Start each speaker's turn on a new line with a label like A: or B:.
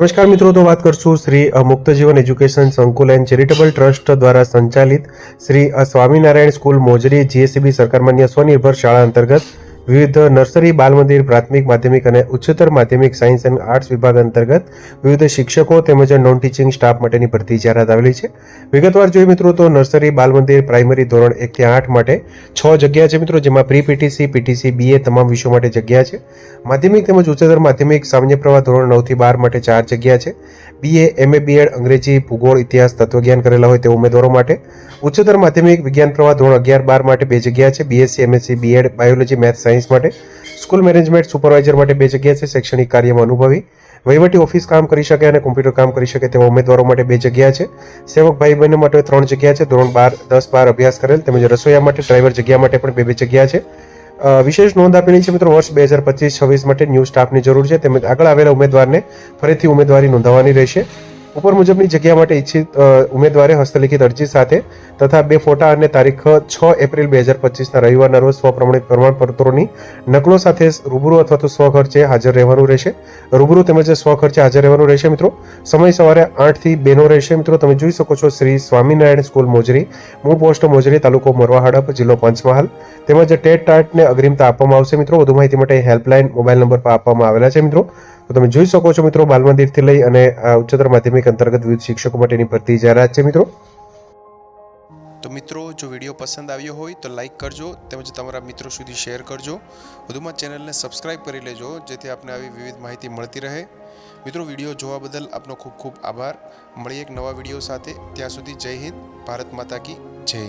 A: નમસ્કાર મિત્રો, તો વાત કરશું શ્રી મુક્ત જીવન એજ્યુકેશન સંકુલ એન્ડ ચેરિટેબલ ટ્રસ્ટ દ્વારા સંચાલિત Shri Swaminarayan school, Mojari, G S C B સરકાર માન્ય સ્વનિર્ભર શાળા અંતર્ગત વિવિધ નર્સરી બાલ મંદિર પ્રાથમિક માધ્યમિક અને ઉચ્ચતર માધ્યમિક સાયન્સ એન્ડ આર્ટ્સ વિભાગ અંતર્ગત વિવિધ શિક્ષકો તેમજ નોન ટીચિંગ સ્ટાફ માટેની ભરતી જાહેરાત આવેલી છે. વિગતવાર જોઈએ મિત્રો તો નર્સરી બાલ મંદિર પ્રાઇમરી ધોરણ એકથી આઠ માટે છ જગ્યા છે મિત્રો, જેમાં પ્રી પીટીસી પીટીસી બીએ તમામ વિષયો માટે જગ્યા છે. માધ્યમિક તેમજ ઉચ્ચતર માધ્યમિક સામાન્ય પ્રવાહ ધોરણ નવથી બાર માટે ચાર જગ્યા છે. બીએ એમએ બીએડ અંગ્રેજી, ભૂગોળ, ઇતિહાસ, તત્વજ્ઞાન કરેલા હોય તે ઉમેદવારો માટે. ઉચ્ચતર માધ્યમિક વિજ્ઞાન પ્રવાહ ધોરણ અગિયાર બાર માટે બે જગ્યા છે. B Sc M Sc B Ed biology, math, science માટે, સ્કૂલ મેનેજમેન્ટ સુપરવાઇઝર માટે બે જગ્યા છે શૈક્ષણિક કાર્યમાં અનુભવી. વહીવટી ઓફિસ કામ કરી શકે અને કોમ્પ્યુટર કામ કરી શકે તેવા ઉમેદવારો માટે બે જગ્યા છે. સેવક ભાઈ બહેનો માટે ત્રણ જગ્યા છે. ધોરણ બાર, દસ બાર અભ્યાસ કરેલ તેમજ રસોઈયા માટે ડ્રાઈવર જગ્યા માટે પણ બે બે જગ્યા છે. વિશેષ નોંધ આપેલી છે મિત્રો, વર્ષ બે હજાર પચીસ છવ્વીસ માટે ન્યૂ સ્ટાફની જરૂર છે તેમજ આગળ આવેલા ઉમેદવારને ફરીથી ઉમેદવારી નોંધાવવાની રહેશે. ઉપર મુજબની જગ્યા માટે ઈચ્છિત ઉમેદવારે હસ્તલિખિત અરજી સાથે તથા બે ફોટા અને તારીખ છ એપ્રિલ બે હજાર પચીસના રવિવારના રોજ સ્વપ્રમાણિત પ્રમાણપત્રોની નકલો સાથે રૂબરૂ અથવા તો સ્વખર્ચે હાજર રહેવાનું રહેશે. રૂબરૂ તેમજ સ્વખર્ચે હાજર રહેવાનું રહેશે મિત્રો. સમય સવારે આઠથી બેનો રહેશે મિત્રો. તમે જોઈ શકો છો શ્રી સ્વામિનારાયણ સ્કૂલ મોજરી, મૂળ પોસ્ટ મોજરી, તાલુકો મોરવા હડપ, જિલ્લો પંચમહાલ. તેમજ ટેટ ટાટને અગ્રિમતા આપવામાં આવશે મિત્રો. વધુ માહિતી માટે હેલ્પલાઇન મોબાઈલ નંબર પર આપવામાં આવેલા છે મિત્રો. તો તમે જોઈ શકો છો મિત્રો, બાલ મંદિરથી લઈ અને ઉચ્ચતર માધ્યમિક અંતર્ગત વિવિધ શિક્ષકો માટેની ભરતી જાહેરાત છે મિત્રો.
B: તો મિત્રો, જો વીડિયો પસંદ આવ્યો હોય તો લાઇક કરજો તેમજ તમારા મિત્રો સુધી શેર કરજો. વધુમાં ચેનલને સબસ્ક્રાઇબ કરી લેજો, જેથી આપને આવી વિવિધ માહિતી મળતી રહે. મિત્રો, વીડિયો જોવા બદલ આપનો ખૂબ ખૂબ આભાર. મળીએ એક નવા વીડિયો સાથે. ત્યાં સુધી જય હિન્દ, ભારત માતા કી જય.